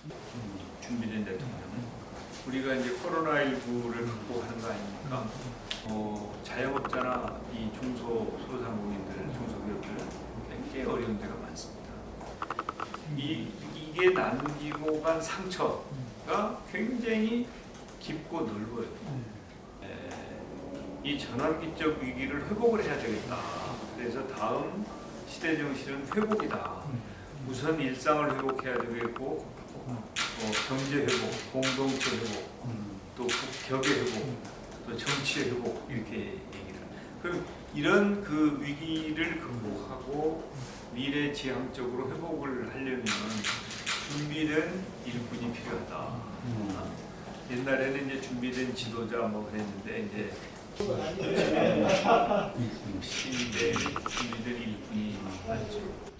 준비된 일꾼, 준비된 대통령. 우리가 이제 코로나19를 극복하는 거 아닙니까? 어, 자영업자나 이 중소 소상공인들, 중소기업들 꽤 어려운 데가 많습니다. 이 이게 남기고 간 상처가 굉장히 깊고 넓어요. 에, 이 전환기적 위기를 회복을 해야 되겠다. 그래서 다음 시대 정신은 회복이다. 우선 일상을 회복해야 되겠고 어, 경제 회복, 공동체 회복, 또 국격의 회복, 또 정치 회복 이렇게 얘기를. 그럼 이런 그 위기를 극복하고 미래 지향적으로 회복을 하려면 준비된 일꾼이 필요하다. 아, 옛날에는 이제 준비된 지도자 뭐 그랬는데 이제 준비된 준비된 일꾼이 많죠.